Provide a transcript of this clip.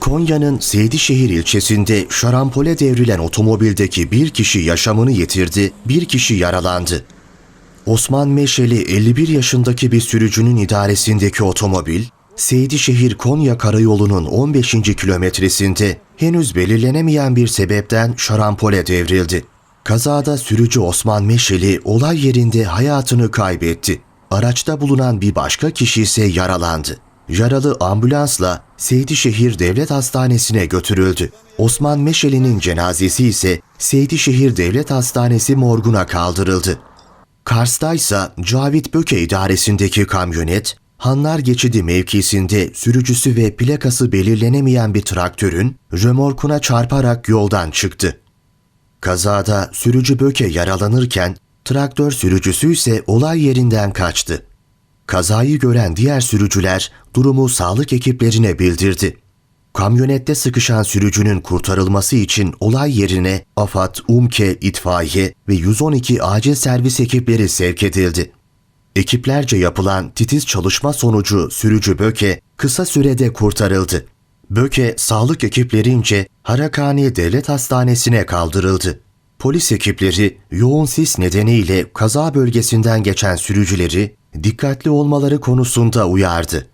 Konya'nın Seydişehir ilçesinde şarampole devrilen otomobildeki bir kişi yaşamını yitirdi, bir kişi yaralandı. Osman Meşeli 51 yaşındaki bir sürücünün idaresindeki otomobil, Seydişehir Konya Karayolu'nun 15. kilometresinde henüz belirlenemeyen bir sebepten şarampole devrildi. Kazada sürücü Osman Meşeli olay yerinde hayatını kaybetti. Araçta bulunan bir başka kişi ise yaralandı. Yaralı ambulansla Seydişehir Devlet Hastanesi'ne götürüldü. Osman Meşeli'nin cenazesi ise Seydişehir Devlet Hastanesi morguna kaldırıldı. Kars'ta ise Cavit Böke idaresindeki kamyonet, Hanlar Geçidi mevkisinde sürücüsü ve plakası belirlenemeyen bir traktörün römorkuna çarparak yoldan çıktı. Kazada sürücü Böke yaralanırken traktör sürücüsü ise olay yerinden kaçtı. Kazayı gören diğer sürücüler durumu sağlık ekiplerine bildirdi. Kamyonette sıkışan sürücünün kurtarılması için olay yerine AFAD, UMKE, itfaiye ve 112 acil servis ekipleri sevk edildi. Ekiplerce yapılan titiz çalışma sonucu sürücü Böke kısa sürede kurtarıldı. Böke sağlık ekiplerince Harakani Devlet Hastanesi'ne kaldırıldı. Polis ekipleri yoğun sis nedeniyle kaza bölgesinden geçen sürücüleri dikkatli olmaları konusunda uyardı.